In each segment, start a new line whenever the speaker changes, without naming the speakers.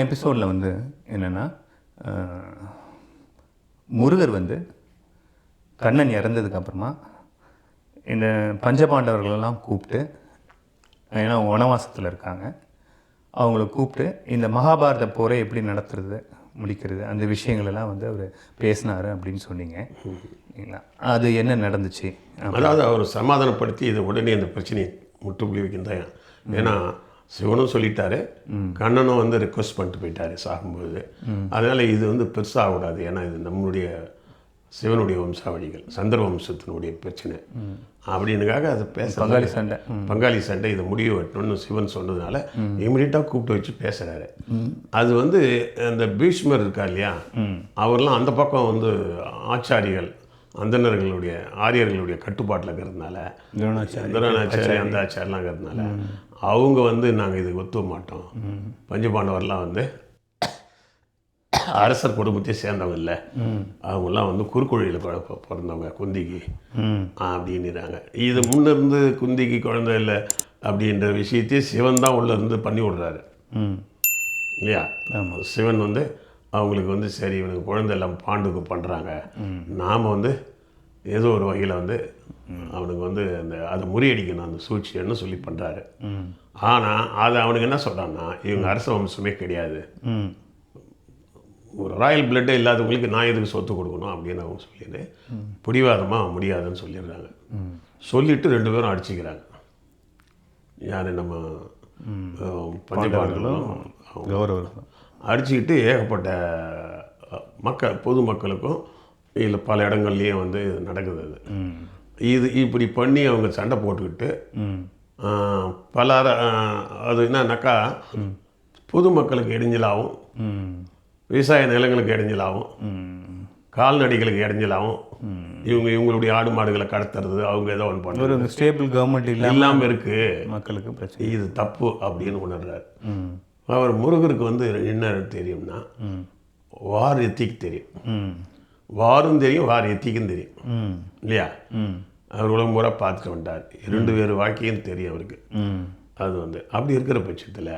போன எபிசோடில் வந்து என்னென்னா முருகர் வந்து கண்ணன் இறந்ததுக்கு அப்புறமா இந்த பஞ்சபாண்டவர்களெல்லாம் கூப்பிட்டு ஏன்னா அவங்க வனவாசத்தில் இருக்காங்க. அவங்கள கூப்பிட்டு இந்த மகாபாரத போரை எப்படி நடத்துறது முடிக்கிறது அந்த விஷயங்களெல்லாம் வந்து அவர் பேசினார் அப்படின்னு சொன்னீங்க. இல்லைங்களா? அது என்ன நடந்துச்சு?
அதாவது அவர் சமாதானப்படுத்தி இதை உடனே இந்த பிரச்சனையை முற்றுப்புள்ளி வைக்கின்றேன் ஏன்னா சிவனும் சொல்லிட்டாரு. கண்ணனும் வந்து ரெக்வஸ்ட் பண்ணிட்டு போயிட்டாரு சாகும்போது. அதனால இது வந்து பெருசாக கூடாது ஏன்னா இது நம்மளுடைய சிவனுடைய வம்சாவழிகள் சந்திர வம்சத்தினுடைய பிரச்சனை. அப்படின்னுக்காக அது பேச
பங்காளி சண்டை.
பங்காளி சண்டை இதை முடிவு வெட்டணும்னு சிவன் சொன்னதுனால இமீடியட்டாக கூப்பிட்டு வச்சு பேசுகிறாரு அது வந்து அந்த பீஷ்மர் இருக்கா இல்லையா? அவர்லாம் அந்த பக்கம் வந்து ஆச்சாரிகள் அந்தணர்களுடைய ஆரியர்களுடைய கட்டுப்பாட்டில் இருக்கிறதுனால
துரோணாச்சாரி
அந்த ஆச்சாரிலாம் இருக்கிறதுனால அவங்க வந்து நாங்கள் இதுக்கு ஒத்துவ மாட்டோம். பஞ்சபாண்டவர்லாம் வந்து அரசர் குடும்பத்தை சேர்ந்தவங்க இல்லை. அவங்கெல்லாம் வந்து குறுக்குழியில் பிறந்தவங்க குந்திக்கு. அப்படின்னுறாங்க. இது முன்னிருந்து குந்திக்கு குழந்தை இல்லை அப்படின்ற விஷயத்தையே சிவன் தான் உள்ள இருந்து பண்ணி விடுறாரு. இல்லையா? சிவன் வந்து அவங்களுக்கு வந்து சரி இவனுக்கு குழந்தை எல்லாம் பாண்டுக்கு பண்ணுறாங்க நாம் வந்து ஏதோ ஒரு வகையில் வந்து அவனுக்கு வந்து அந்த அதை முறியடிக்கணும் அந்த சூழ்ச்சின்னு சொல்லி பண்ணுறாரு ஆனால் அது அவனுக்கு என்ன சொல்கிறான்னா இவங்க அரச வம்சமே கிடையாது. ஒரு ராயல் பிளட்டே இல்லாதவங்களுக்கு நான் எதுக்கு சொத்து கொடுக்கணும் அப்படின்னு அவங்க சொல்லிட்டு பிடிவாதமாக முடியாதுன்னு சொல்லிடுறாங்க. சொல்லிட்டு ரெண்டு பேரும் அடிச்சுக்கிறாங்க. யார் நம்ம அஹ், பஞ்சபாண்டவர்களும் அவங்க.
கௌரவர்கள்
அடிச்சுக்கிட்டு ஏகப்பட்ட மக்கள் பொதுமக்களுக்கும் இதில் பல இடங்கள்லையும் வந்து இது நடக்குது அது. இது இப்படி பண்ணி அவங்க சண்டை போட்டுக்கிட்டு பல அது என்னன்னாக்கா பொதுமக்களுக்கு இடைஞ்சலாகவும்
ம்.
விவசாய நிலங்களுக்கு இடைஞ்சலாகவும் கால்நடைகளுக்கு இடைஞ்சலாகவும் இவங்க இவங்களுடைய ஆடு மாடுகளை கடத்துறது அவங்க ஏதோ ஒன்று பண்ணுறது.
ஸ்டேபிள் கவர்மெண்ட் இல்லாமல்
இல்லாமல் இருக்குது
மக்களுக்கு பிரச்சனை.
இது தப்பு அப்படின்னு உணர்றாரு.
ம்.
அவர் முருகருக்கு வந்து என்ன தெரியும்னா
ம்.
வார் எத்திக் தெரியும்.
ம்.
வாரும் தெரியும் வார் எத்திக்கும் தெரியும்.
ம்.
இல்லையா?
ம்.
அவர் உலகம் முறை பார்த்துட்டு வந்துட்டார் இரண்டு பேர் வாழ்க்கையும் தெரியும் அவருக்கு.
ம்.
அது வந்து அப்படி இருக்கிற பட்சத்தில்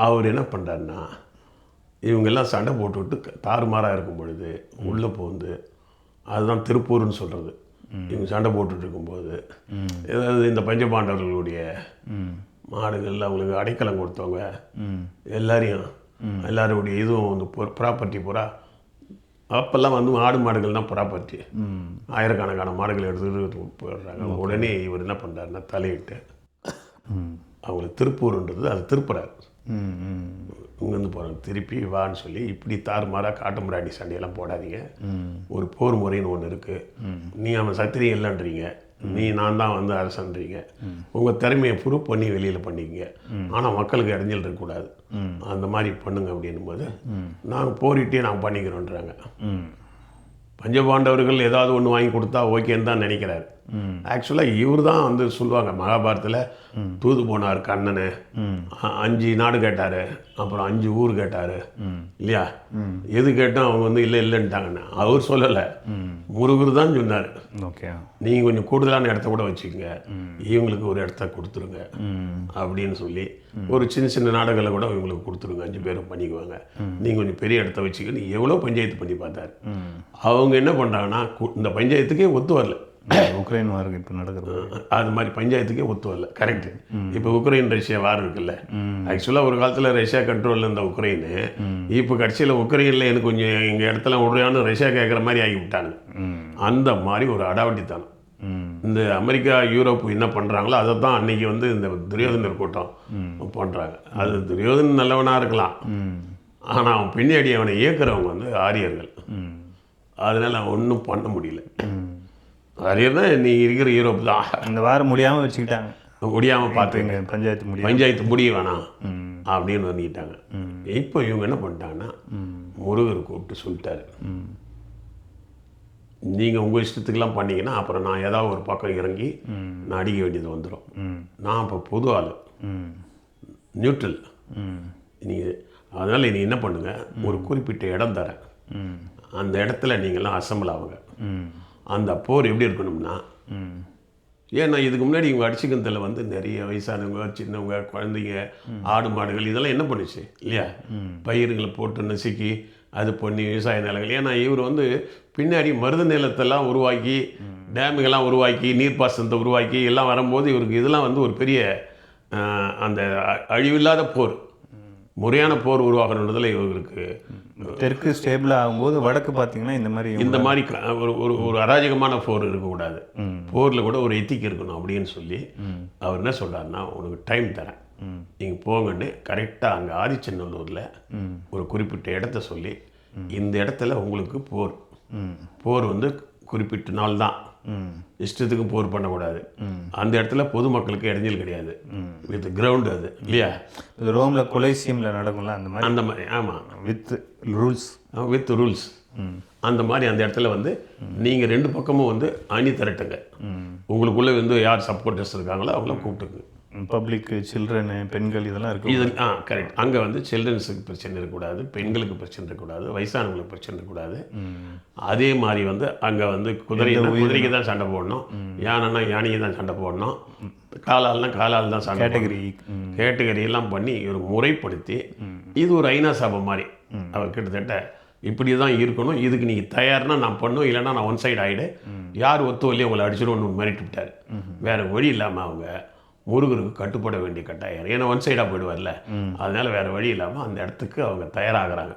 அவர் என்ன பண்ணுறாருன்னா இவங்கெல்லாம் சண்டை போட்டுவிட்டு தாறுமாறாக இருக்கும் பொழுது உள்ளே போந்து அதுதான் திருப்பூர்னு சொல்கிறது இவங்க சண்டை போட்டுட்டு இருக்கும்போது ஏதாவது இந்த பஞ்சபாண்டவர்களுடைய மாடுகள் அவங்களுக்கு அடைக்கலம் கொடுத்தவங்க
ம்.
எல்லாரையும் எல்லாருடைய இதுவும் வந்து ப்ராப்பர்ட்டி பூரா அப்போல்லாம் வந்து ஆடு மாடுகள் தான் ப்ராப்பர்ட்டி ஆயிரக்கணக்கான மாடுகள் எடுத்துகிட்டு போயிடுறாங்க. உடனே இவர் என்ன பண்ணுறாருன்னா தலையிட்டு அவங்களுக்கு திருப்பூர்ன்றது அது திருப்புறாரு இங்கேருந்து போகிறாங்க திருப்பி வான்னு சொல்லி இப்படி தாறுமாறாக காட்டு முராடி சண்டையெல்லாம் போடாதீங்க. ஒரு போர் முறைன்னு ஒன்று இருக்குது நீ அவன் சத்திரியம் இல்லைன்றீங்க. நீ நான் தான் வந்து அரசன்றீங்க. உங்கள் திறமையை ப்ரூவ் பண்ணி வெளியில் பண்ணிக்கங்க. ஆனால் மக்களுக்கு இடைஞ்சல் இருக்கக்கூடாது. அந்த மாதிரி பண்ணுங்க அப்படின்னும் போது நாங்கள் போரிட்டே நாங்கள் பண்ணிக்கிறோன்றாங்க. பஞ்சபாண்டவர்கள் ஏதாவது ஒன்று வாங்கி கொடுத்தா ஓகேன்னு தான் நினைக்கிறாரு. ஆக்சுவலாக இவர் தான் வந்து சொல்லுவாங்க மகாபாரதத்தில் தூது போனார் கண்ணனு அஞ்சு நாடு கேட்டார் அப்புறம் அஞ்சு ஊர் கேட்டார் இல்லையா? எது கேட்டோம் அவங்க வந்து இல்லை இல்லைன்ட்டாங்கன்னு. அவர் சொல்லலை. முருகர் தான் சொன்னார்.
ஓகே.
நீங்கள் கொஞ்சம் கூடுதலான இடத்த கூட வச்சுக்கோங்க. இவங்களுக்கு ஒரு இடத்த கொடுத்துருங்க. அப்படின்னு சொல்லி ஒரு சின்ன சின்ன நாடுகளை கூட இவங்களுக்கு கொடுத்துருங்க. அஞ்சு பேரும் பண்ணிக்குவாங்க. நீங்கள் கொஞ்சம் பெரிய இடத்த வச்சுக்கன்னு எவ்வளோ பஞ்சாயத்து பண்ணி பார்த்தாரு. அவங்க என்ன பண்ணுறாங்கன்னா இந்த பஞ்சாயத்துக்கே ஒத்து வரல.
உக்ரைன் வாருக்கு இப்போ நடக்கிறது.
அது மாதிரி பஞ்சாயத்துக்கே ஒத்து வரல கரெக்ட் இப்போ உக்ரைன் ரஷ்யா வார் இருக்குல்ல. ஆக்சுவலாக ஒரு காலத்தில் ரஷ்யா கண்ட்ரோலில் இருந்த உக்ரைன் இப்போ கடைசியில் உக்ரைனில் எனக்கு கொஞ்சம் எங்கள் இடத்துல விடுறான்னு ரஷ்யா கேட்குற மாதிரி ஆகி விட்டாங்க
ம்.
அந்த மாதிரி ஒரு அடாவட்டித்தனம் இந்த அமெரிக்கா யூரோப் என்ன பண்ணுறாங்களோ அதை தான் அன்னைக்கு வந்து இந்த துரியோதனர் கூட்டம் பண்ணுறாங்க அது துரியோதனன் நல்லவனாக இருக்கலாம். ஆனால் அவன் பின்னாடி அவனை இயக்குறவங்க வந்து ஆரியர்கள். அதனால் ஒன்றும் பண்ண முடியல. தான் நீ இருக்கிற யூரோப் தான்.
அந்த வாரம் முடியாமல் வச்சுக்கிட்டாங்க.
முடியாமல் பார்த்து
எங்கள் பஞ்சாயத்து முடியும்
பஞ்சாயத்து முடிய வேணாம் அப்படின்னு வந்துக்கிட்டாங்க இப்போ இவங்க என்ன பண்ணிட்டாங்கன்னா முருகர் கூப்பிட்டு சொல்லிட்டாரு. நீங்கள் உங்கள் இஷ்டத்துக்கெல்லாம் பண்ணீங்கன்னா அப்புறம் நான் ஏதாவது ஒரு பக்கம் இறங்கி நான் அடிக்க வேண்டியது வந்துடும் நான் இப்போ பொது ஆள். நியூட்ரல் நீங்கள் அதனால் நீ என்ன பண்ணுங்க? ஒரு குறிப்பிட்ட இடம் தரேன். அந்த இடத்துல நீங்கள்லாம் அசம்பிள் ஆகுங்க. அந்த போர் எப்படி இருக்கணும்னா ஏன்னா இதுக்கு முன்னாடி இவங்க அடிச்சுக்கிறதுல வந்து நிறைய வயசானவங்க சின்னவங்க குழந்தைங்க ஆடு மாடுகள் இதெல்லாம் என்ன பண்ணுச்சு இல்லையா? பயிர்களை போட்டு நசுக்கி அது பண்ணி விவசாய நிலங்கள். ஏன்னா இவர் வந்து பின்னாடி மருத நிலத்தெல்லாம் உருவாக்கி டேமுகள்லாம் உருவாக்கி நீர்ப்பாசனத்தை உருவாக்கி எல்லாம் வரும்போது இவருக்கு இதெல்லாம் வந்து ஒரு பெரிய அந்த அழிவில்லாத போர் முறையான போர் உருவாகணுன்றதுல இவருக்கு
தெற்கு ஸ்டேபிள் ஆகும்போது வடக்கு பார்த்தீங்கன்னா இந்த மாதிரி
இந்த மாதிரி ஒரு ஒரு ஒரு அராஜகமான போர் இருக்கக்கூடாது. போரில் கூட ஒரு எத்திக் இருக்கணும் அப்படின்னு சொல்லி அவர் என்ன சொல்றாருன்னா உனக்கு டைம் தரேன். நீங்கள் போங்கன்னு கரெக்டாக அங்கே ஆதிச்சநல்லூரில் ஒரு குறிப்பிட்ட இடத்த சொல்லி இந்த இடத்துல உங்களுக்கு போர். போர் வந்து குறிப்பிட்ட நாள் தான் இஷ்டத்துக்கு போர் பண்ணக்கூடாது. அந்த இடத்துல பொதுமக்களுக்கு இடைஞ்சல் கிடையாது. வித் கிரவுண்ட் அது இல்லையா?
இது ரோம்ல கொலைசியம்ல நடக்கும்ல அந்த மாதிரி?
அந்த மாதிரி ஆமாம்
வித் ரூல்ஸ்
வித் ரூல்ஸ் அந்த மாதிரி அந்த இடத்துல வந்து நீங்கள் ரெண்டு பக்கமும் வந்து அணி திரட்டுங்க. உங்களுக்குள்ளே வந்து யார் சப்போர்ட்டர்ஸ் இருக்காங்களோ அவங்கள கூப்பிட்டுங்க
பப்ளிக் சில்ட்ரனு பெண்கள் இதெல்லாம் இருக்கு.
இது ஆ கரெக்ட் அங்கே வந்து சில்ட்ரன்ஸுக்கு பிரச்சனை இருக்கக்கூடாது பெண்களுக்கு பிரச்சனை இருக்கக்கூடாது வயசானவங்களுக்கு பிரச்சனை இருக்கக்கூடாது. அதே மாதிரி வந்து அங்கே வந்து குதிரை குதிரைக்கு தான் சண்டை போடணும். யானைனா யானைக்கு தான் சண்டை போடணும். காலால்னா காலால் தான் சண்டை
கேட்டகரி.
கேட்டகரி எல்லாம் பண்ணி ஒரு முறைப்படுத்தி இது ஒரு ஐநா சபை மாதிரி. அவர் கிட்டத்தட்ட இப்படி தான் இருக்கணும். இதுக்கு நீங்கள் தயார்னா நான் பண்ணும் இல்லைன்னா நான் ஒன் சைடு ஆகிடு யார் ஒத்து இல்லையோ உங்களை அடிச்சிடும்னு மிரட்டி விட்டார் வேற வழி இல்லாமல் அவங்க முருகருக்கு கட்டுப்பட வேண்டிய கட்டாயம். ஏன்னா ஒன் சைடாக போயிடுவார்ல. அதனால வேற வழி இல்லாமல் அந்த இடத்துக்கு அவங்க தயாராகிறாங்க.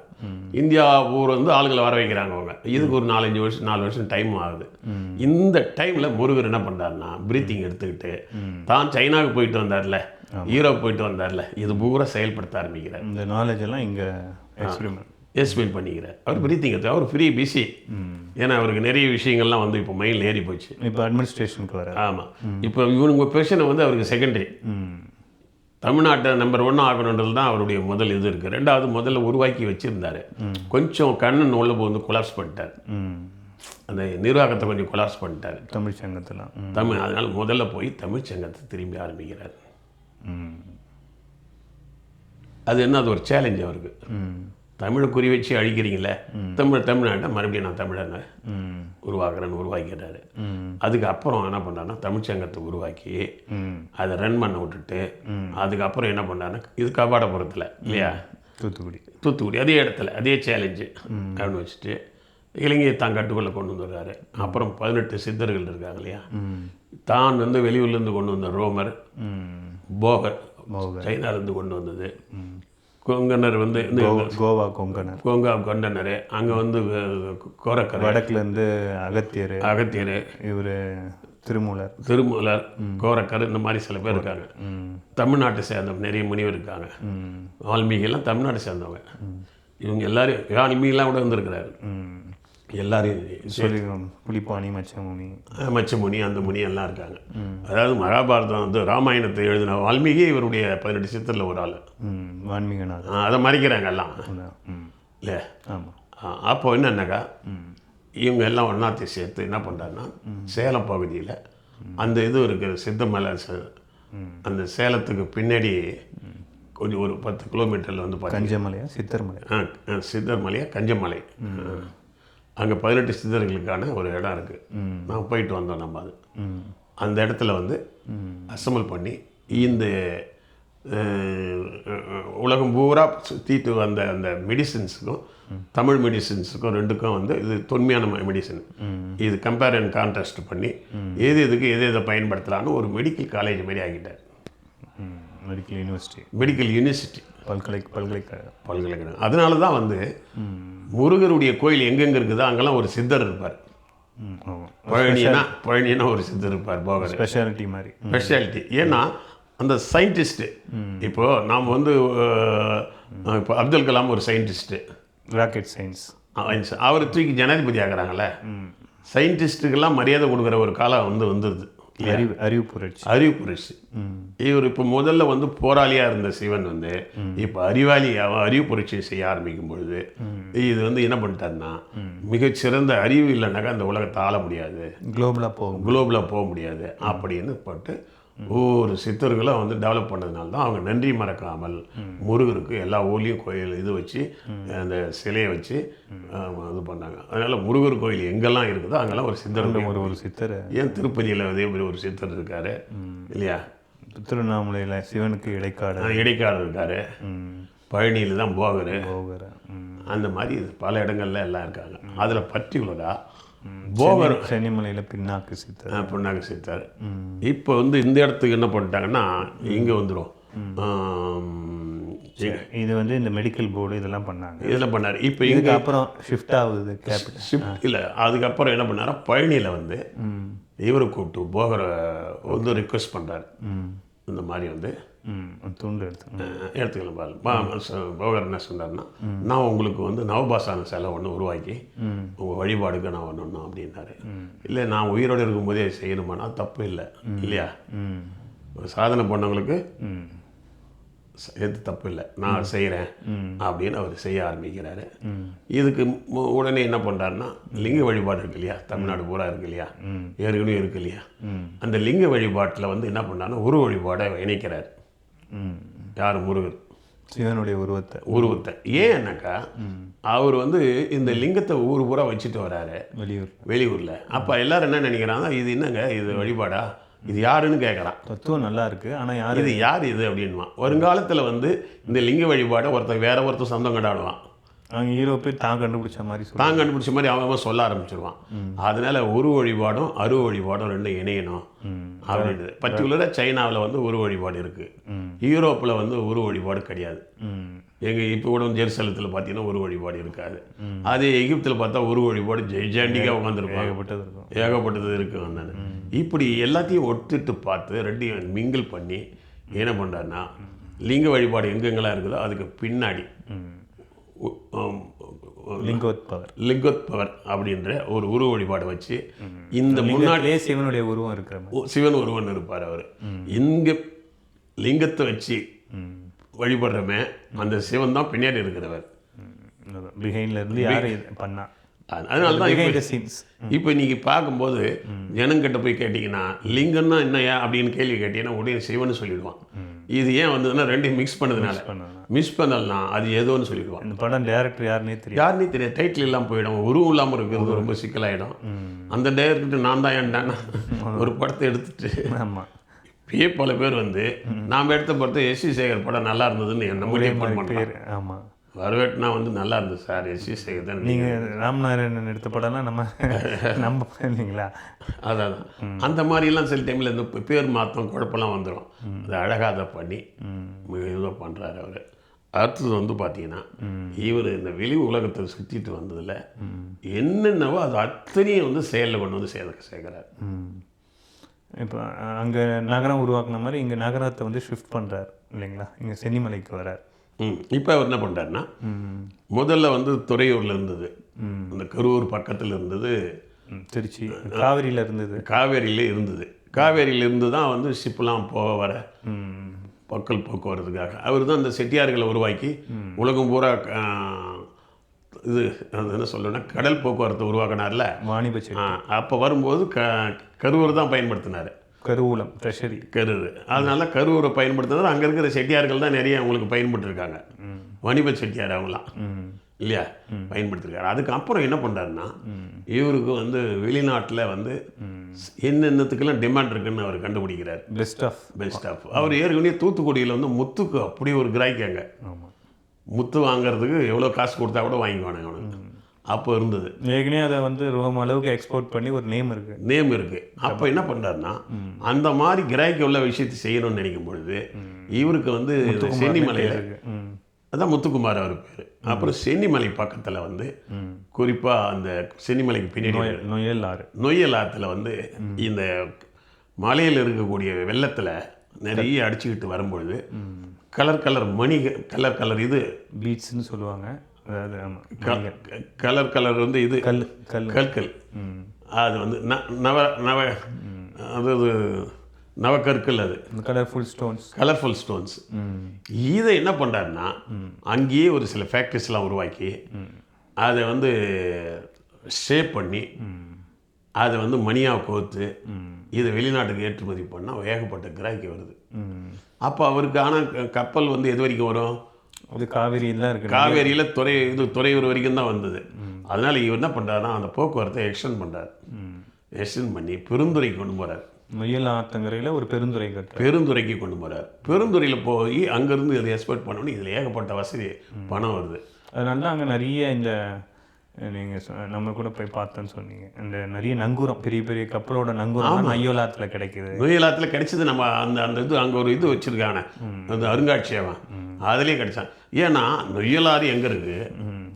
இந்தியா ஊர் வந்து ஆளுங்களை வர வைக்கிறாங்க அவங்க. இதுக்கு ஒரு நாலஞ்சு வருஷம் நாலு வருஷம் டைம் ஆகுது. இந்த டைமில் முருகர் என்ன பண்ணுறாருன்னா பிரீத்திங் எடுத்துக்கிட்டு தான் சைனாவுக்கு போயிட்டு வந்தார்ல. யூரோப் போயிட்டு வந்தார்ல. இது பூரா செயல்படுத்த ஆரம்பிக்கிறார்
இந்த நாலேஜ் எல்லாம் இங்க எக்ஸ்பெரிமெண்ட்
எக்ஸ்பிளைன் பண்ணிக்கிறார். அவர் பிரீத்திங் எடுத்து அவர் ஃப்ரீ பிஸி ஏன்னா அவருக்கு நிறைய விஷயங்கள்லாம் வந்து இப்போ மைண்டில் ஏறி போச்சு.
இப்போ அட்மினிஸ்ட்ரேஷனுக்கு வர
ஆமாம் இப்போ இவனுங்க பிரச்சனை வந்து அவருக்கு செகண்டரி தமிழ்நாட்டை நம்பர் ஒன் ஆகணுன்றது தான் அவருடைய முதல் இது இருக்குது ரெண்டாவது முதல்ல உருவாக்கி வச்சுருந்தாரு. கொஞ்சம் கண்ணன் உள்ள வந்து கொலாப்ஸ் பண்ணிட்டார். அந்த நிர்வாகத்தை கொஞ்சம் கொலாப்ஸ் பண்ணிட்டார்.
தமிழ் சங்கத்தெல்லாம். ம்.
தமிழ் அதனால் முதல்ல போய் தமிழ் சங்கத்தை திரும்பி ஆரம்பிக்கிறார். அது என்ன அது ஒரு சேலஞ்ச் அவருக்கு.
ம்.
தமிழை குறி வச்சு அழிக்கிறீங்களே தமிழ் தமிழ்நாட்டை மறுபடியும் நான் தமிழனை
ம்.
உருவாக்குறேன்னு உருவாக்கிறாரு
ம்.
அதுக்கு அப்புறம் என்ன பண்ணாருன்னா தமிழ்ச்சங்கத்தை உருவாக்கி. அதை ரன் பண்ண விட்டுட்டு அதுக்கப்புறம் என்ன பண்ணாருன்னா இது கபாடபுரத்தில் இல்லையா?
தூத்துக்குடி.
தூத்துக்குடி அதே இடத்துல அதே சேலஞ்சு அப்படின்னு வச்சுட்டு இலங்கையை தான் கட்டுக்குள்ளே கொண்டு வந்துடுறாரு. அப்புறம் பதினெட்டு சித்தர்கள் இருக்காங்க இல்லையா? தான் வந்து வெளியூர்லேருந்து கொண்டு வந்த ரோமர்
ம்.
போகர் சைனாலேருந்து கொண்டு வந்தது. கொங்கனர் வந்து
கோவா கொங்கணர்
கோங்கா கொண்டனர். அங்கே வந்து கோரக்கரை.
வடக்குல இருந்து அகத்தியர்.
அகத்தியர்.
இவர் திருமூலர்.
திருமூலர் கோரக்கர் இந்த மாதிரி சில பேர் இருக்காங்க.
ம்.
தமிழ்நாட்டை சேர்ந்த நிறைய முனிவர் இருக்காங்க. வால்மீகிலாம் தமிழ்நாட்டை சேர்ந்தவங்க. இவங்க எல்லாரும் வால்மீகிலாம் கூட வந்திருக்கிறாரு.
ம்.
எல்லாரையும்
சொல்லி புலிப்பாணி மச்சமுனி.
மச்ச முனி அந்த முனி எல்லாம் இருக்காங்க. அதாவது மகாபாரதம் வந்து ராமாயணத்தை எழுதின வால்மீகி இவருடைய பதினெட்டு சித்தரில் ஒரு ஆள். ஆ, அதை மறைக்கிறாங்க எல்லாம். இல்லை?
ஆமாம்
அப்போ என்னன்னாக்கா இவங்க எல்லாம் ஒன்றாத்தி சேர்த்து என்ன பண்ணுறாருன்னா சேலம் பகுதியில் அந்த இது இருக்குது சித்தமலை அந்த சேலத்துக்கு பின்னாடி கொஞ்சம் ஒரு பத்து கிலோமீட்டரில் வந்து பார்த்தீங்கன்னா
கஞ்சமலையா? சித்தர்மலை
ஆ, ஆ, சித்தர் மலையா? கஞ்சமலை. அங்கே பதினெட்டு சித்தர்களுக்கான ஒரு இடம் இருக்குது நான் போயிட்டு வந்தோம் நம்ம அது. அந்த இடத்துல வந்து அசம்பிள் பண்ணி இந்த உலகம் பூரா சுற்றிட்டு வந்த அந்த மெடிசின்ஸுக்கும் தமிழ் மெடிசின்ஸுக்கும் ரெண்டுக்கும் வந்து இது தொன்மையான மெடிசன் இது கம்பேர் அண்ட் கான்ட்ராஸ்ட் பண்ணி எது எதுக்கு எது எதை பயன்படுத்தலான்னு ஒரு மெடிக்கல் காலேஜ் மாதிரி ஆகிட்டார்
மெடிக்கல் யூனிவர்சிட்டி
மெடிக்கல் யூனிவர்சிட்டி
பல்கலை பல்கலைக்கழகம்
பல்கலைக்கழகம். அதனால தான் வந்து முருகருடைய கோயில் எங்கெங்க இருக்குதோ அங்கெல்லாம் ஒரு சித்தர் இருப்பார். பழனினா பழனினா ஒரு சித்தர் இருப்பார் போகர்.
ஸ்பெஷாலிட்டி மாதிரி.
ஸ்பெஷாலிட்டி ஏன்னா அந்த சயின்டிஸ்ட்டு இப்போ நாம் வந்து இப்போ அப்துல் கலாம் ஒரு சயின்டிஸ்ட்டு
ராக்கெட் சயின்ஸ்
அவர் தூக்கி ஜனாதிபதி ஆகுறாங்கல்ல சயின்டிஸ்ட்டுக்கெல்லாம் மரியாதை கொடுக்குற ஒரு காலம் வந்து வந்துடுது
அறிவு அறிவு புரட்சி.
அறிவு புரட்சி. இவர் இப்போ முதல்ல வந்து போராளியாக இருந்த சிவன் வந்து இப்போ அறிவாளியாக அறிவு புரட்சி செய்ய ஆரம்பிக்கும் பொழுது இது வந்து என்ன பண்ணிட்டாருன்னா மிகச்சிறந்த அறிவு இல்லைனாக்கா அந்த உலகத்தை ஆள முடியாது.
குளோபலாக போகும்.
குளோபலாக போக முடியாது. அப்படின்னு போட்டு ஒவ்வொரு சித்தர்களும் வந்து டெவலப் பண்ணதுனால தான் அவங்க நன்றி மறக்காமல் முருகருக்கு எல்லா ஊர்லேயும் கோயில் இது வச்சு அந்த சிலையை வச்சு இது பண்ணாங்க. அதனால் முருகர் கோயில் எங்கெல்லாம் இருக்குதோ அங்கெல்லாம் ஒரு சித்தர்
ஒரு ஒரு சித்தர்.
ஏன் திருப்பதியில் அதே மாதிரி ஒரு சித்தர் இருக்காரு? இல்லையா?
திருவண்ணாமலையில் சிவனுக்கு இடைக்காடு
ஆஹ், இடைக்காரர் இருக்காரு. பழனியில் தான் போகரு.
போகர். ம்.
அந்த மாதிரி பல இடங்கள்ல எல்லாம் இருக்காங்க. அதில் பர்டிகுலராக போகர்
சென்னிமலையில் பின்னாக்கு சித்தர்.
புண்ணாக்கு சித்தர். இப்போ வந்து இந்த இடத்துக்கு என்ன பண்ணிட்டாங்கன்னா இங்கே வந்துடும்
இது வந்து இந்த மெடிக்கல் போர்டு இதெல்லாம் பண்ணாங்க.
இதில் பண்ணார். இப்போ இங்கே
இதுக்கு அப்புறம் ஷிஃப்ட் ஆகுது கேபிட்டல்
ஷிஃப்ட் இல்லை அதுக்கப்புறம் என்ன பண்ணாரா? பழனியில் வந்து இவரை கூப்பிட்டு போகரை வந்து ரிக்வெஸ்ட் பண்ணுறாரு இந்த மாதிரி வந்து
துண்டு எடுத்து
எடுத்துக்கலாம் பாரு. பா- ச- போகர் என்ன சொன்னார்னா நான் உங்களுக்கு வந்து நவபாசான சிலை ஒன்று உருவாக்கி உங்கள் வழிபாடுக்கு நான் வரணும் அப்படின்னாரு. இல்லை நான் உயிரோடு இருக்கும்போதே செய்யணுமானா தப்பு இல்லை. இல்லையா? ஒரு சாதனை பண்ணவங்களுக்கு எது தப்பு இல்லை. நான் செய்கிறேன் அப்படின்னு அவர் செய்ய ஆரம்பிக்கிறாரு. இதுக்கு உடனே என்ன பண்ணுறாருன்னா லிங்க வழிபாடு இருக்கு இல்லையா? தமிழ்நாடு பூரா இருக்கு இல்லையா? ஏற்கனவே இருக்கு இல்லையா? அந்த லிங்க வழிபாட்டில் வந்து என்ன பண்ணாருன்னா உருவ வழிபாடை இணைக்கிறார். யார்? முருகர்
சிவனுடைய உருவத்தை.
உருவத்தை. ஏன்னாக்கா அவர் வந்து இந்த லிங்கத்தை ஊர் பூரா வச்சுட்டு வராரு.
வெளியூர்.
வெளியூரில். அப்போ எல்லாரும் என்ன நினைக்கிறாங்க இது என்னங்க? இது வழிபாடா? இது யாருன்னு கேட்குறான்.
தத்துவம் நல்லா இருக்கு ஆனால் யாரு?
இது யார் இது அப்படின்வான் வருங்காலத்தில் வந்து இந்த லிங்க வழிபாடை ஒருத்தன் வேற ஒருத்தன் சொந்தம் கொண்டாடுவான்.
அவங்க ஹீரோ பேர் தான் கண்டுபிடிச்ச மாதிரி
தான் கண்டுபிடிச்ச மாதிரி அவன் சொல்ல ஆரம்பிச்சிருவான். அதனால ஒரு வழிபாடும் அரு வழிபாடும் ரெண்டும் இணையணும் அப்படின்றது. பர்டிகுலராக சைனாவில் வந்து ஒரு வழிபாடு இருக்கு. யூரோப்பில் வந்து ஒரு வழிபாடு கிடையாது. எங்கள் இப்போ கூட ஜெருசலத்தில் பார்த்தீங்கன்னா ஒரு வழிபாடு இருக்காது. அதே எகிப்தில் பார்த்தா ஒரு வழிபாடு ஜெய்ஜாண்டிக்காக உட்காந்துருப்பாங்க
ஏகப்பட்டது இருக்கும்.
ஏகப்பட்டது இருக்கு வந்தானே இப்படி எல்லாத்தையும் ஒத்துட்டு பார்த்து ரெண்டையும் மிங்கிள் பண்ணி என்ன பண்ணுறாருன்னா லிங்க வழிபாடு எங்கெங்கெல்லாம் இருக்குதோ அதுக்கு பின்னாடி
லிங்கோத்பவர்.
லிங்கோத்பவர் அப்படின்ற ஒரு உருவ வழிபாடு வச்சு இந்த முன்னாடி
முன்னாடியே சிவனுடைய உருவம் இருக்கிற
சிவன் ஒருவன் இருப்பார் அவர். இங்க லிங்கத்தை வச்சு வழிபடுறமே அந்த சிவன் தான் பின்னாடி இருக்கிறவர்.
பிஹைண்ட்ல இருந்து யார் இது பண்ணா.
அது- அதனால தான் இப்போ நீங்கள் பார்க்கும்போது ஜனங்கிட்ட போய் கேட்டிங்கன்னா லிங்கம்னா என்னையா அப்படின்னு கேள்வி கேட்டீங்கன்னா உடனே சிவன் சொல்லிடுவான். இது ஏன் வந்ததுன்னா ரெண்டையும் மிக்ஸ் பண்ணதுனால. மிஸ் பண்ணலனா அது ஏதோன்னு சொல்லிடுவான்
இந்த படம் டேரக்டர் யாருன்னே தெரியும்
யாருனே தெரியாது. டைட்டில் இல்லாமல் போயிடும். உருவம் இல்லாமல் இருக்கிறது ரொம்ப சிக்கலாயிடும். அந்த டைரக்டர் நான் தான் ஏன்டான்னா ஒரு படத்தை எடுத்துட்டு.
ஆமா.
இப்பயே பல பேர் வந்து நாம் எடுத்த படத்தை எஸ் சி சேகர் படம் நல்லா இருந்ததுன்னு பண்ண
பேர். ஆமா.
வரவேட்னா வந்து நல்லா இருந்தது சார். எஸ். சி சேகர் தான்
நீங்க ராமநாராயணன் எடுத்த படம்லாம் நம்ம நம்ம இல்லைங்களா?
அதான் அந்த மாதிரிலாம் சில டைமில் இந்த பேர் மாற்றம் குழப்பம்லாம் வந்துடும் அது அழகாக அதை பண்ணி இதாக பண்ணுறாரு அவர். அடுத்தது வந்து பார்த்தீங்கன்னா இவர் இந்த வெளி உலகத்தை சுற்றிட்டு வந்ததில் என்னென்னவோ அது அத்தனையும் வந்து செயலில் கொண்டு வந்து சேத சேர்க்குறாரு.
இப்போ அங்க நகரம் உருவாக்குன மாதிரி இங்க நகரத்தை வந்து ஷிஃப்ட் பண்றாரு இல்லைங்களா? இங்க சென்னிமலைக்கு வரார்
ம். இப்போ அவர் என்ன பண்ணுறாருன்னா முதல்ல வந்து துறையூரில் இருந்தது. அந்த கரூர் பக்கத்தில் இருந்தது.
திருச்சி காவிரியில இருந்தது.
காவேரியிலே இருந்தது. காவேரியில இருந்து தான் வந்து ஷிப்லாம் போக வர மக்கள் போக்குவரத்துக்காக அவர் தான் இந்த செட்டியார்களை உருவாக்கி உலகம் பூரா இது அது என்ன சொல்லணும்னா கடல் போக்குவரத்தை உருவாக்கினார்ல.
வாணிப செட்டி.
அப்போ வரும்போது க கரூர் தான் பயன்படுத்தினார்.
கருவூலம் ட்ரெஷரி
கரூர் அதனால கரூரை பயன்படுத்தினார் அங்கே இருக்கிற செட்டியார்கள் தான் நிறைய அவங்களுக்கு பயன்பட்டுருக்காங்க. வணிப செட்டியார் அவங்களாம்
ம்
இல்லையா? பயன்படுத்திருக்காரு. அதுக்கப்புறம் என்ன பண்ணுறாருன்னா இவருக்கு வந்து வெளிநாட்டில் வந்து என்னென்னத்துக்கெல்லாம் டிமாண்ட் இருக்குன்னு அவர் கண்டுபிடிக்கிறார்.
பெஸ்ட் ஆஃப்
பெஸ்ட் ஆஃப் அவர் ஏற்கனவே தூத்துக்குடியில் வந்து முத்துக்கு அப்படி ஒரு கிராய்க்காங்க முத்து வாங்குறதுக்கு எவ்வளோ காசு கொடுத்தா கூட வாங்கிக்குவானுங்க அவனுக்கு அப்போ இருந்தது.
ஏற்கனவே அதை வந்து ரோம் அளவுக்கு எக்ஸ்போர்ட் பண்ணி ஒரு நேம் இருக்கு.
நேம் இருக்கு. அப்போ என்ன பண்ணுறாருன்னா அந்த மாதிரி கிராய்க்கு உள்ள விஷயத்தை செய்யணும்னு நினைக்கும் பொழுது இவருக்கு வந்து சென்னிமலையில் அதான் முத்துக்குமார் அவர் பேர். அப்புறம் சென்னிமலை பக்கத்தில் வந்து குறிப்பாக அந்த சென்னிமலைக்கு பின்னாடி
நொயல் நொயல் ஆறு
நொய்யல் ஆற்றுல வந்து இந்த மலையில் இருக்கக்கூடிய வெள்ளத்தில் நிறைய அடிச்சுக்கிட்டு வரும்பொழுது கலர் கலர் மணி கலர் கலர் இது
பீச்னு சொல்லுவாங்க. அதாவது ஆமா.
க- கலர் கலர் வந்து இது.
கல் கல்.
கற்கள். அது வந்து ந- நவ நவ அதாவது நவக்கற்கள் அது
கலர்ஃபுல் ஸ்டோன்ஸ்
கலர்ஃபுல் ஸ்டோன்ஸ் இதை என்ன பண்ணுறாருன்னா அங்கேயே ஒரு சில ஃபேக்ட்ரிஸ்லாம் உருவாக்கி அதை வந்து ஷேப் பண்ணி அதை வந்து மணியாக கோர்த்து இதை வெளிநாட்டுக்கு ஏற்றுமதி பண்ணால் ஏகப்பட்ட கிராக்கி வருது. அப்போ அவருக்கு ஆனால் கப்பல் வந்து எது வரைக்கும் வரும்?
இது காவிரி தான் இருக்கு.
காவேரியில் துறை இது துறையூர் வரைக்கும் தான் வந்தது. அதனால் இவர் என்ன பண்ணுறாருன்னா அந்த போக்குவரத்தை எக்ஸ்டெண்ட் பண்ணுறாரு எக்ஸ்டெண்ட் பண்ணி பெருந்துறைக்கு கொண்டு போகிறார்
முயல் ஆத்தங்கரையில் ஒரு பெருந்துறை கட்டு
பெருந்துறைக்கு கொண்டு போகிறார் பெருந்துறையில் போய் அங்கேருந்து இதை எக்ஸ்போர்ட் பண்ணணும். இதில் ஏகப்பட்ட வசதி பணம் வருது.
அதனால தான் அங்கே நிறைய இந்த நீங்கள் நம்ம கூட போய் பார்த்தோன்னு சொன்னீங்க. இந்த நிறைய நங்கூரம் பெரிய பெரிய கப்பலோட நங்கூரம் ஐயோலாத்தில் கிடைக்குது.
நுயலாத்தில் கிடைச்சது நம்ம அந்த அந்த இது அங்கே ஒரு இது வச்சுருக்காங்க. அந்த அருங்காட்சியகம். அதுலேயே கிடைச்சான். ஏன்னா நொய்யலாறு எங்கே இருக்குது.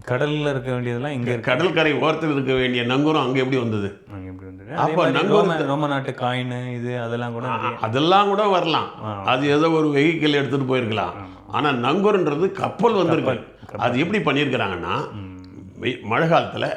கடல்ல இருக்க வேண்டியதெல்லாம் இங்கே
கடற்கரை ஓரத்தில் இருக்க வேண்டிய நங்கூரம் அங்கே எப்படி வந்தது?
அங்கே எப்படி வந்தது?
அப்போ நங்கூரத்தை-
ரோம நாட்டு காயின் இது அதெல்லாம் கூட
அதெல்லாம் கூட வரலாம். அது ஏதோ ஒரு வெஹிக்கிள் எடுத்துகிட்டு போயிருக்கலாம். ஆனால் நங்கூரன்றது கப்பல் வந்திருக்கு. அது எப்படி பண்ணியிருக்கிறாங்கன்னா மழை காலத்தில்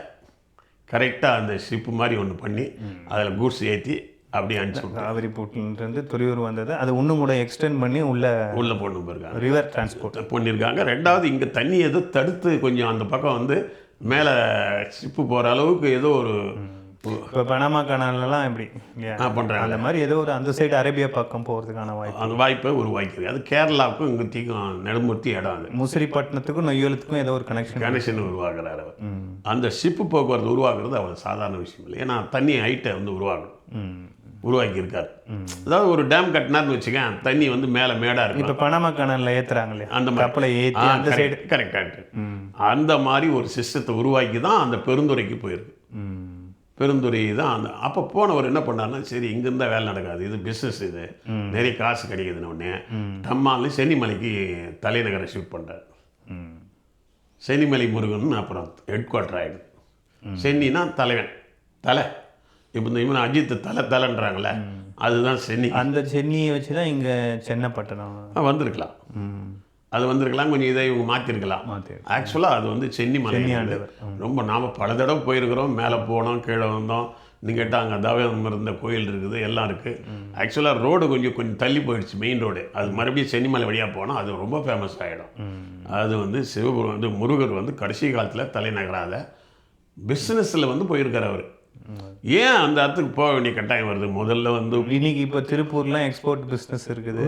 கரெக்டாக அந்த ஷிப்பு மாதிரி ஒன்று பண்ணி அதில் கூட்ஸ் ஏற்றி அப்படியே அனுப்பிச்சு
காவிரி பூட்டிலிருந்து துறையூர் வந்தது. அது இன்னும் கூட எக்ஸ்டெண்ட் பண்ணி உள்ள
உள்ளே போட்டு போயிருக்காங்க
ரிவர் டிரான்ஸ்போர்ட்
பண்ணியிருக்காங்க. ரெண்டாவது இங்கே தண்ணி ஏதோ தடுத்து கொஞ்சம் அந்த பக்கம் வந்து மேலே ஷிப்பு போகிற அளவுக்கு ஏதோ ஒரு
இப்போ பனாமா கனாலெல்லாம் எப்படி?
பண்ணுறாங்க
அந்த மாதிரி ஏதோ ஒரு அந்த சைடு அரேபியா பக்கம் போகிறதுக்கான வாய்ப்பு.
அந்த வாய்ப்பை உருவாக்கிது அது கேரளாவுக்கும் இங்கத்திக்கும் நெடுமுர்த்தி இடம் அது.
முசிறிப்பட்டினத்துக்கும் நொய்யலுத்துக்கும் ஏதோ ஒரு கனெக்ஷன்
கணேசன் உருவாக்குறாரு அவர். அந்த ஷிப்பு போக்குவரத்து உருவாக்குறது அவ்வளோ சாதாரண விஷயம் இல்லை. ஏன்னா தண்ணி ஹைட்டை வந்து உருவாக்கணும். உருவாக்கியிருக்காரு. அதாவது ஒரு டேம் கட்டினார்னு வச்சுக்கேன் தண்ணி வந்து மேலே மேடாக இருக்கும்.
இப்போ பனாமா கனாலில் ஏற்றுறாங்க இல்லையா?
அந்த.
கப்பலை ஏற்றி அந்த சைடு
கரெக்ட் கரெக்ட் அந்த மாதிரி ஒரு சிஸ்டத்தை உருவாக்கி தான் அந்த பெருந்துறைக்கு போயிருக்கு. பெருந்துறை தான் அந்த அப்போ போனவர் என்ன பண்ணாருன்னா சரி இங்கிருந்தா வேலை நடக்காது இது பிஸ்னஸ் இது. நிறைய காசு கிடைக்குதுன்னு உடனே தம்மாலு சென்னிமலைக்கு தலைநகரை ஷிஃப்ட் பண்ணுறாரு சென்னிமலை முருகன் அப்புறம் ஹெட் குவார்ட்டர் ஆகிடுது சென்னினா தலைவன் தலை. இப்போ இந்த இவன் அஜித் தலை தலைன்றாங்களே அதுதான் சென்னி.
அந்த சென்னியை வச்சு தான் இங்கே சென்னப்பட்டணம்
ஆ, வந்திருக்கலாம். அது வந்திருக்கலாம் கொஞ்சம் இதை இவங்க மாற்றிருக்கலாம்
மாற்றி
ஆக்சுவலாக அது வந்து சென்னி மலை ரொம்ப நாம் பல தடவை போயிருக்கிறோம் மேலே போனோம் கீழே வந்தோம். நீங்கள் கேட்டால் அங்கே தவம் இருந்த கோயில் இருக்குது எல்லாம் இருக்குது ஆக்சுவலாக ரோடு கொஞ்சம் கொஞ்சம் தள்ளி போயிடுச்சு மெயின் ரோடு அது மறுபடியும் சென்னிமலை வழியாக போனால் அது ரொம்ப ஃபேமஸ் ஆகிடும் அது வந்து சிவபுரம் வந்து முருகர் வந்து கடைசி காலத்தில் தலைநகராத பிஸ்னஸில் வந்து போயிருக்கார் அவர். ஏன் அந்த இடத்துக்கு போக வேண்டிய கட்டாயம் வருது? முதல்ல வந்து
இன்னைக்கு இப்போ திருப்பூர்லாம் எக்ஸ்போர்ட் பிஸ்னஸ் இருக்குது.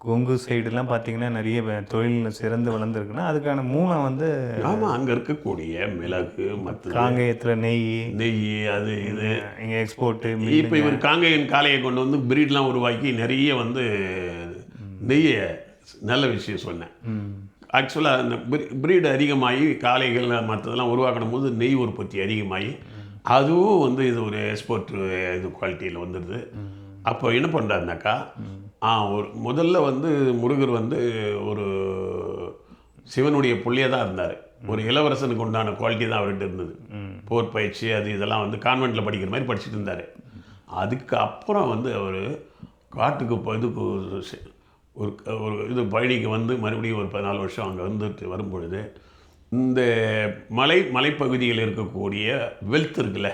கொங்கு சைடுலாம் பார்த்தீங்கன்னா நிறைய தொழில் சிறந்து வளர்ந்துருக்குன்னா அதுக்கான மூலம் வந்து
ஆமாம் அங்கே இருக்கக்கூடிய மிளகு மற்ற
காங்கேயத்தில் நெய்
நெய் அது இது.
இங்கே எக்ஸ்போர்ட்டு
இப்போ இவர் காங்கேயன் காளையை கொண்டு வந்து பிரீட்லாம் உருவாக்கி நிறைய வந்து நெய்யை நல்ல விஷயம் சொன்னேன். ஆக்சுவலாக அந்த பிரீடு அதிகமாகி காளைகள் மற்றதெல்லாம் உருவாக்கணும் போது நெய் உற்பத்தி அதிகமாகி அதுவும் வந்து இது ஒரு எக்ஸ்போர்ட் இது குவாலிட்டியில் வந்துடுது. அப்போ என்ன பண்ணுறாருனாக்கா ஆ ஒரு முதல்ல வந்து முருகர் வந்து ஒரு சிவனுடைய புள்ளியாக தான் இருந்தார். ஒரு இளவரசனுக்கு உண்டான குவாலிட்டி தான் அவர்கிட்ட இருந்தது. போர் பயிற்சி அது இதெல்லாம் வந்து கான்வெண்ட்டில் படிக்கிற மாதிரி படிச்சுட்டு இருந்தார். அதுக்கு அப்புறம் வந்து அவர் காட்டுக்கு இதுக்கு ஒரு ஒரு இது பயணிக்கு வந்து மறுபடியும் ஒரு பதினாலு வருஷம் அங்கே வந்துட்டு வரும்பொழுது இந்த மலை மலைப்பகுதியில் இருக்கக்கூடிய வெல்த் இருக்குல்ல?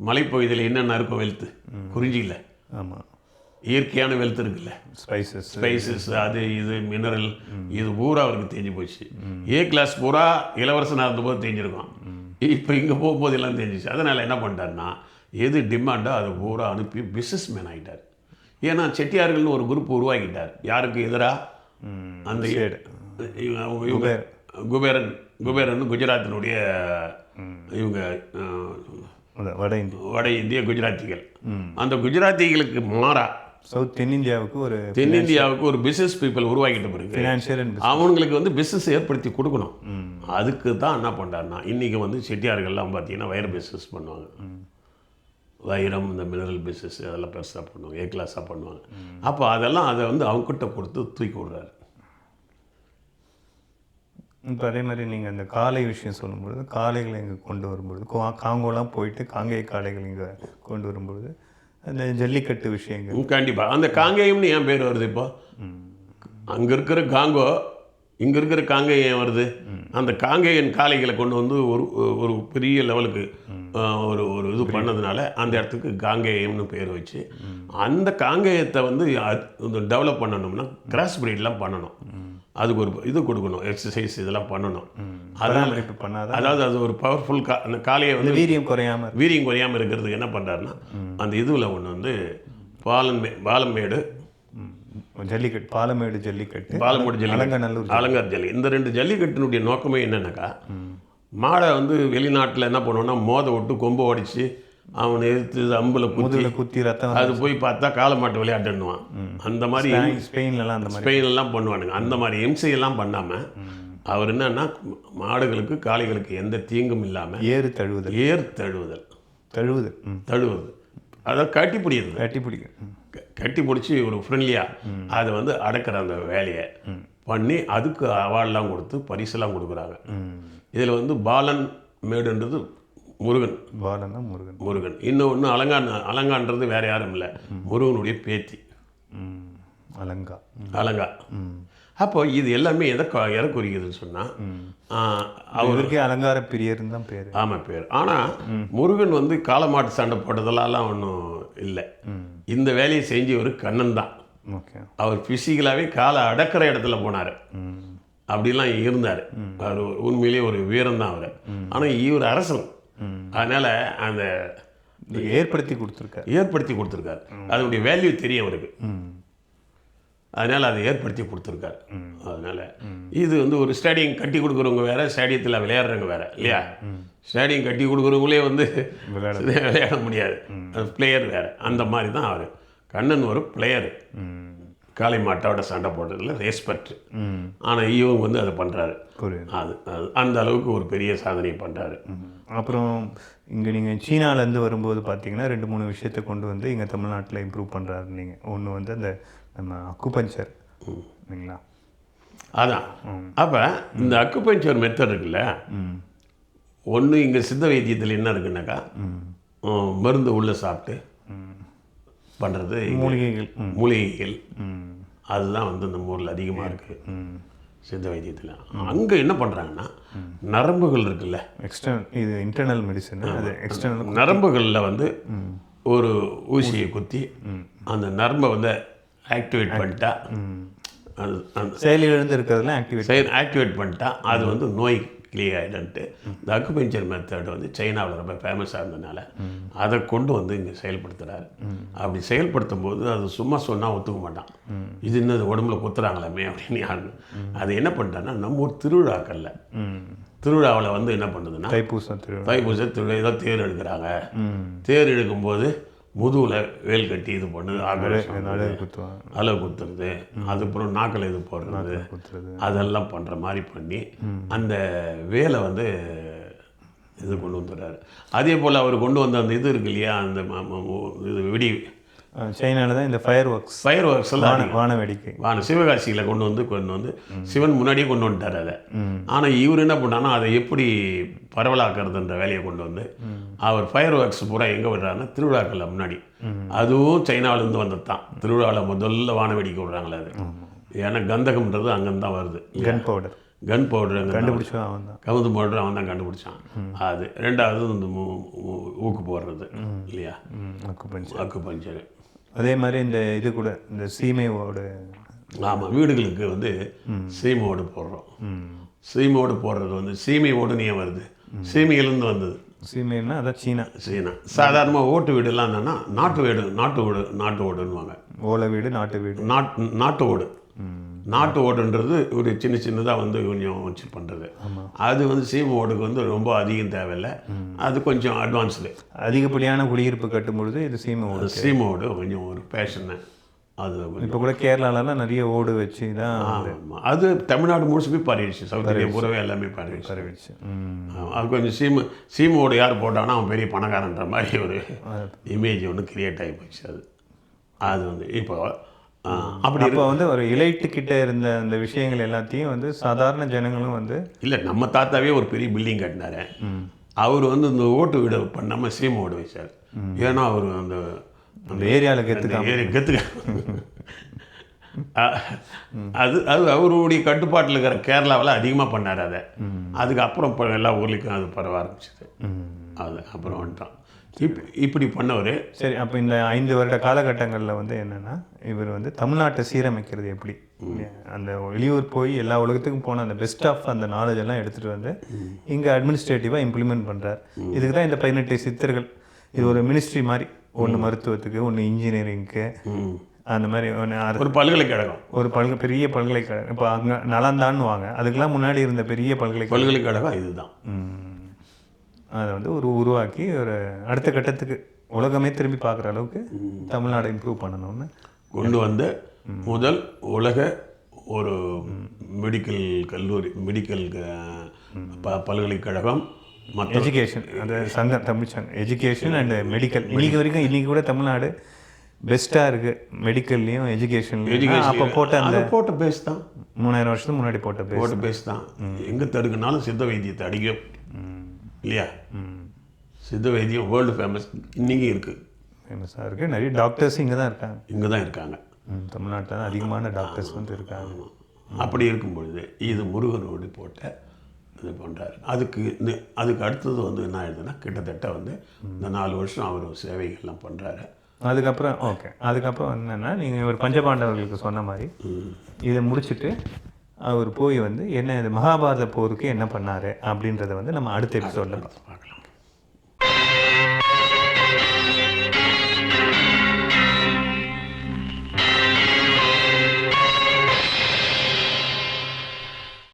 மலைப்பகுதியில் என்னென்ன இருக்கும் வெல்த்து குறிஞ்சியில்
ஆமாம்
இயற்கையான வெல்த் இருக்குல்ல.
ஸ்பைசஸ்
ஸ்பைசஸ் அது இது மினரல் இது பூரா அவருக்கு தெரிஞ்சு போச்சு. ஏ கிளாஸ் பூரா இளவரசனாக இருந்தபோது தெரிஞ்சிருக்கும் இப்போ இங்கே போகும்போது எல்லாம் தெரிஞ்சிச்சு அதனால் என்ன பண்ணிட்டாருன்னா எது டிமாண்டோ அதை பூரா அனுப்பி பிஸ்னஸ் மேன் ஆகிட்டார் ஏன்னா செட்டியார்கள்னு ஒரு குரூப் உருவாக்கிட்டார். யாருக்கு எதிராக அந்த இவங்க- குபேரன். குபேரன் குஜராத்தினுடைய இவங்க
வட இந்தியா.
வட இந்திய குஜராத்திகள். அந்த குஜராத்திகளுக்கு மாறா
சவுத் தென்னிந்தியாவுக்கு ஒரு
தென்னிந்தியாவுக்கு ஒரு பிசினஸ் பீப்புள் உருவாக்கிட்ட பிறகு
ஃபினான்ஷியல் அண்ட்
அவங்களுக்கு வந்து பிஸ்னஸ் ஏற்படுத்தி கொடுக்கணும். அதுக்கு தான் என்ன பண்ணுறாருன்னா இன்றைக்கி வந்து செட்டியார்கள்லாம் பார்த்தீங்கன்னா வயர் பிஸ்னஸ் பண்ணுவாங்க. வைரம் இந்த மினரல் பிஸ்னஸ் அதெல்லாம் பெருசாக பண்ணுவாங்க ஏ கிளாஸாக பண்ணுவாங்க அப்போ அதெல்லாம் அதை வந்து அவங்ககிட்ட கொடுத்து தூக்கி விடுறாரு.
இப்போ அதே மாதிரி நீங்கள் அந்த காளை விஷயம் சொல்லும்பொழுது காளைகளை இங்கே கொண்டு வரும்பொழுது காங்கோலாம் போயிட்டு காங்கேய காளைகள் இங்கே கொண்டு வரும்பொழுது அந்த ஜல்லிக்கட்டு விஷயங்கள்.
கண்டிப்பாக அந்த காங்கேயம்னு ஏன் பேர் வருது இப்போ? அங்கே இருக்கிற காங்கோ இங்கே இருக்கிற காங்கேயம் ஏன் வருது? அந்த காங்கேயன் காளைகளை கொண்டு வந்து ஒரு ஒரு பெரிய லெவலுக்கு ஒரு ஒரு இது பண்ணதுனால அந்த இடத்துக்கு காங்கேயம்னு பேர் வச்சு அந்த காங்கேயத்தை வந்து டெவலப் பண்ணணும்னா கிராஸ் பிரீட்லாம் பண்ணணும். அதுக்கு ஒரு இது கொடுக்கணும் எக்ஸசைஸ் இதெல்லாம் பண்ணணும்.
பராமரிப்பு பண்ணாதான்
அதாவது அது ஒரு பவர்ஃபுல் கா அந்த காளையை வந்து
வீரியம் குறையாம.
வீரியம் குறையாமல் இருக்கிறதுக்கு என்ன பண்ணுறாருன்னா அந்த இதுவில் ஒன்று வந்து பாலன்மே பாலமேடு.
ஜல்லிக்கட்டு பாலமேடு ஜல்லிக்கட்டு
பாலமேடு ஜல்லிக்கட்டு.
அலங்கநல்லூர்
அலங்கார் ஜல்லி. இந்த ரெண்டு ஜல்லிக்கட்டினுடைய நோக்கமே என்னன்னாக்கா மாடை வந்து வெளிநாட்டில் என்ன பண்ணுவோம்னா மோத விட்டு கொம்பை உடைச்சி அவனை எதிர்த்து அம்பில் குத்தி
குத்தி ரத்தம்
அது போய் பார்த்தா காளை மாட்டு விளையாட்டுன்னுவான். அந்த மாதிரி
ஸ்பெயின்- ஸ்பெயின்லலாம் அந்த மாதிரி.
ஸ்பெயின் எல்லாம் பண்ணுவானுங்க. அந்த மாதிரி இம்சை எல்லாம் பண்ணாமல் அவர் என்னன்னா மாடுகளுக்கு காளைகளுக்கு எந்த தீங்கும் இல்லாமல்
ஏறு தழுவுதல்.
ஏர் தழுவுதல்.
தழுவுதல்.
தழுவுது அதை கட்டி பிடிக்கிறது.
கட்டி பிடிக்கும்
கட்டி பிடிச்சி ஒரு ஃப்ரெண்ட்லியாக அதை வந்து அடக்கிற அந்த வேலையை பண்ணி அதுக்கு அவார்ட்லாம் கொடுத்து பரிசெல்லாம் கொடுக்குறாங்க. இதில் வந்து பாலன் மேடுன்றது முருகன்.
பாலன் தான் முருகன்.
முருகன். இன்னொன்று அலங்கான் அலங்கான்றது வேற யாரும் இல்லை. முருகனுடைய பேத்தி.
அலங்கா.
அலங்கா. அப்போ இது எல்லாமே எதை எதை குறிக்குதுன்னு சொன்னால் அவர்
அவருக்கே அலங்கார பிரியர்னு தான் பேர்.
ஆமாம் பேர். ஆனால் முருகன் வந்து காளமாட்டு சண்டை போட்டதெல்லாம் ஒன்றும் இல்லை. இந்த வேலையை செஞ்சவர் கண்ணன் தான்.
ஓகே.
அவர் ஃபிசிக்கலாகவே காலை அடக்கிற இடத்துல போனார். அப்படிலாம் இருந்தார். அவர் உண்மையிலேயே ஒரு வீரம் தான் அவர். ஆனால் இவர் அரசன். அதனால் அந்த
ஏற்படுத்தி கொடுத்துருக்காரு.
ஏற்படுத்தி கொடுத்துருக்காரு. அதனுடைய வேல்யூ தெரியும் அவருக்கு. அதனால் அதை ஏற்படுத்தி கொடுத்துருக்காரு. அதனால் இது வந்து ஒரு ஸ்டேடியம் கட்டி கொடுக்குறவங்க வேற ஸ்டேடியத்தில் விளையாடுறவங்க வேற இல்லையா? ஸ்டேடியம் கட்டி கொடுக்குறவங்களே வந்து
விளையாட
விளையாட முடியாது. அது பிளேயர் வேற. அந்த மாதிரி தான் அவர். கண்ணன் ஒரு பிளேயரு. காளை மாட்டோட சண்டை போடுறதுல ரெஸ்பெக்ட். ஆனால் இவங்க வந்து அதை பண்ணுறாரு அது அது அந்த அளவுக்கு ஒரு பெரிய சாதனை பண்ணுறாரு.
அப்புறம் இங்கே நீங்கள் சீனாலேருந்து வரும்போது பார்த்தீங்கன்னா ரெண்டு மூணு விஷயத்தை கொண்டு வந்து இங்கே தமிழ்நாட்டில் இம்ப்ரூவ் பண்ணுறாரு நீங்கள் ஒன்று வந்து அந்த நம்ம அக்குபஞ்சர் இல்லைங்களா?
அதான். அப்போ இந்த அக்குபஞ்சர் மெத்தட் இருக்குல்ல?
ம்.
ஒன்று இங்கே சித்த வைத்தியத்தில் என்ன இருக்குன்னாக்கா மருந்து உள்ளே சாப்பிட்டு பண்ணுறது
மூலிகைகள்.
மூலிகைகள்.
ம்.
அதுதான் வந்து நம்ம ஊரில் அதிகமாக இருக்குது
ம்.
சித்த வைத்தியத்தில். அங்கே என்ன பண்ணுறாங்கன்னா நரம்புகள் இருக்குல்ல?
எக்ஸ்டர்னல் இது இன்டர்னல் மெடிசன் அது எக்ஸ்டர்னல்
நரம்புகளில் வந்து ஒரு ஊசியை குத்தி அந்த நரம்பை வந்து ஆக்டிவேட் பண்ணிட்டா அது
செயலிலிருந்து இருக்கிறதுல ஆக்டிவேட்
செயல் ஆக்டிவேட் பண்ணிட்டா அது வந்து நோய் கிளியர் ஆகிடுன்ட்டு இந்த அக்குபஞ்சர் மெத்தட் வந்து சைனாவில் ரொம்ப ஃபேமஸாக இருந்ததுனால அதை கொண்டு வந்து இங்கே செயல்படுத்துகிறாரு அப்படி செயல்படுத்தும் போது அது சும்மா சொன்னால் ஒத்துக்க மாட்டான். இது என்னது உடம்புல குத்துறாங்களாமே அப்படின்னு யாருன்னு அது என்ன பண்ணிட்டான்னா நம்ம ஊர் திருவிழாக்கள்ல திருவிழாவில் வந்து என்ன பண்ணுதுன்னா
தைப்பூசம் திருவிழா.
தைப்பூச திருவிழா ஏதோ தேர் எடுக்கிறாங்க தேர் இழுக்கும்போது முதுகில் வேல் கட்டி இது பண்ணுது அளவு குத்துறது அதுக்கப்புறம் நாக்கில் இது போடுறது அதெல்லாம் பண்ணுற மாதிரி பண்ணி அந்த வேலை வந்து இது கொண்டு வந்துடுறாரு. அதே போல் அவர் கொண்டு வந்த அந்த இது இருக்கு இல்லையா அந்த இது வெடி
சைனால தான் இந்த ஃபயர் ஒர்க்ஸ்
ஃபயர் ஒர்க்ஸ் எல்லாம்
வான வேடிக்கை
வான சிவகாசியில் கொண்டு வந்து கொண்டு வந்து சிவன் முன்னாடியே கொண்டு வந்துட்டார் அதை. ஆனால் இவர் என்ன பண்ணான்னா அதை எப்படி பரவலாக்குறதுன்ற வேலையை கொண்டு வந்து அவர் ஃபயர் ஒர்க்ஸ் பூரா எங்கே விடுறாருன்னா திருவிழாக்களில் முன்னாடி. அதுவும் சைனாவிலேருந்து வந்தது தான் திருவிழாவில் முதல்ல வான வேடிக்கை விடுறாங்களே அது. ஏன்னா கந்தகம்ன்றது அங்கேருந்து தான் வருது
கன் பவுடர்
கன் பவுடர் அங்கே
கண்டுபிடிச்சா அவன் தான்
கவுந்து பவுடர் அவன் தான் கண்டுபிடிச்சான் அது ரெண்டாவது இந்த ஊக்கு போடுறது இல்லையா?
ம். அக்குபஞ்சர்
அக்கு பஞ்சர்
அதே மாதிரி இந்த இது கூட இந்த சீமையோட
ஆமாம் வீடுகளுக்கு வந்து சீமை ஓடு போடுறோம். சீமையோடு போடுறது வந்து சீமை ஏன் வருது? சீமையிலேருந்து வந்தது.
சீமைன்னா அதான் சீனா.
சீனா. சாதாரணமாக ஓட்டு வீடுலாம் என்னன்னா நாட்டு வீடு நாட்டு ஓடு நாட்டு ஓடுன்னுவாங்க.
ஓலை வீடு நாட்டு வீடு.
நாட்டு நாட்டு ஓடு. நாட்டு ஓடுன்றது ஒரு சின்ன சின்னதாக வந்து கொஞ்சம் வச்சு பண்ணுறது அது வந்து சீமை ஓடுக்கு வந்து ரொம்ப அதிகம் தேவையில்லை. அது கொஞ்சம் அட்வான்ஸ்டு
அதிகப்படியான குடியிருப்பு கட்டும் பொழுது இது சீமை ஓடு.
சீமை ஓடு கொஞ்சம் ஒரு பேஷனு அது
இப்போ கூட கேரளாலலாம் நிறைய ஓடு வச்சு தான்.
அது தமிழ்நாடு முழுசுமே பாடிடுச்சு சவுத் இந்தியா பூராவே எல்லாமே
பரவிடுச்சு.
ஆமா. அது கொஞ்சம் சீமு சீமோடு யார் போட்டானா அவன் பெரிய பணக்காரன்ற மாதிரி ஒரு இமேஜ் ஒன்று கிரியேட் ஆகி போச்சு அது. அது வந்து இப்போ அப்படி
அப்போ வந்து ஒரு இலைட்டு கிட்ட இருந்த அந்த விஷயங்கள் எல்லாத்தையும் வந்து சாதாரண ஜனங்களும் வந்து
இல்லை நம்ம தாத்தாவே ஒரு பெரிய பில்டிங் கட்டினாரு. அவர் வந்து இந்த ஓட்டு வீடு பண்ணாமல் சீம ஓடு வச்சார். ஏன்னா அவர் அந்த
அந்த ஏரியாவில் கெத்துக்கா
அந்த ஏரி கற்றுக்க அது அது அவருடைய கட்டுப்பாட்டில் இருக்கிற கேரளாவில் அதிகமாக பண்ணார் அதை. அதுக்கப்புறம் இப்போ எல்லா ஊர்லேயும் அது பரவ ஆரம்பிச்சது. அது அப்புறம் வந்துட்டான் இப் இப்படி பண்ணவர்.
சரி அப்போ இந்த ஐந்து வருட காலகட்டங்களில் வந்து என்னென்னா இவர் வந்து தமிழ்நாட்டை சீரமைக்கிறது எப்படி? அந்த வெளியூர் போய் எல்லா உலகத்துக்கும் போன அந்த பெஸ்ட் ஆஃப் அந்த நாலேஜ் எல்லாம் எடுத்துகிட்டு வந்து இங்கே அட்மினிஸ்ட்ரேட்டிவாக இம்ப்ளிமெண்ட் பண்ணுறார் இதுக்கு தான் இந்த பதினெட்டு சித்தர்கள். இது ஒரு மினிஸ்ட்ரி மாதிரி. ஒன்று மருத்துவத்துக்கு ஒன்று இன்ஜினியரிங்க்கு அந்த மாதிரி ஒன்று
ஒரு பல்கலைக்கழகம்.
ஒரு பல்க பெரிய பல்கலைக்கழகம். இப்போ அங்கே நலந்தான்னு வாங்க. அதுக்கெல்லாம் முன்னாடி இருந்த பெரிய பல்கலைக்கழகம்.
பல்கலைக்கழகம் இதுதான்.
அதை வந்து ஒரு உருவாக்கி ஒரு அடுத்த கட்டத்துக்கு உலகமே திரும்பி பார்க்குற அளவுக்கு தமிழ்நாடு இம்ப்ரூவ் பண்ணணும்னு
கொண்டு வந்த முதல் உலக ஒரு மெடிக்கல் கல்லூரி மெடிக்கல் ப- பல்கலைக்கழகம்
எஜுகேஷன் அந்த சங்கம் தமிழ் சங்கம் எஜுகேஷன் அண்ட் மெடிக்கல் இன்னைக்கு வரைக்கும் இன்னைக்கு கூட தமிழ்நாடு பெஸ்ட்டாக இருக்குது மெடிக்கல்லையும் எஜுகேஷன்லையும் அப்போ போட்ட அந்த
போட்ட பேஸ் தான்.
மூணாயிரம் வருஷத்துக்கு முன்னாடி போட்ட
போட்ட பேஸ் தான். எங்கே தடுக்குனாலும் சித்த வைத்தியத்தை அடிக்க இல்லையா? சித்த வைத்தியம் வேர்ல்டு ஃபேமஸ் இன்றைக்கும் இருக்குது
ஃபேமஸாக இருக்குது நிறைய டாக்டர்ஸ் இங்கே தான் இருக்காங்க.
இங்கே தான் இருக்காங்க.
தமிழ்நாட்டுல தான் அதிகமான டாக்டர்ஸ் வந்து இருக்காங்க.
அப்படி இருக்கும் பொழுது இது முருகனோடு போட்ட இது பண்ணுறாரு அதுக்கு இந்த- அதுக்கு அடுத்தது வந்து என்ன ஆயிடுதுன்னா கிட்டத்தட்ட வந்து இந்த நாலு வருஷம் அவர் சேவைகள்லாம் பண்ணுறாரு
அதுக்கப்புறம் ஓகே அதுக்கப்புறம் என்னென்னா நீங்கள் ஒரு பஞ்சபாண்டவர்களுக்கு சொன்ன மாதிரி இதை முடிச்சுட்டு அவர் போய் வந்து என்ன இது மகாபாரத போருக்கு என்ன பண்ணார் அப்படின்றத வந்து நம்ம அடுத்த எபிசோடில்
பார்க்கலாம்.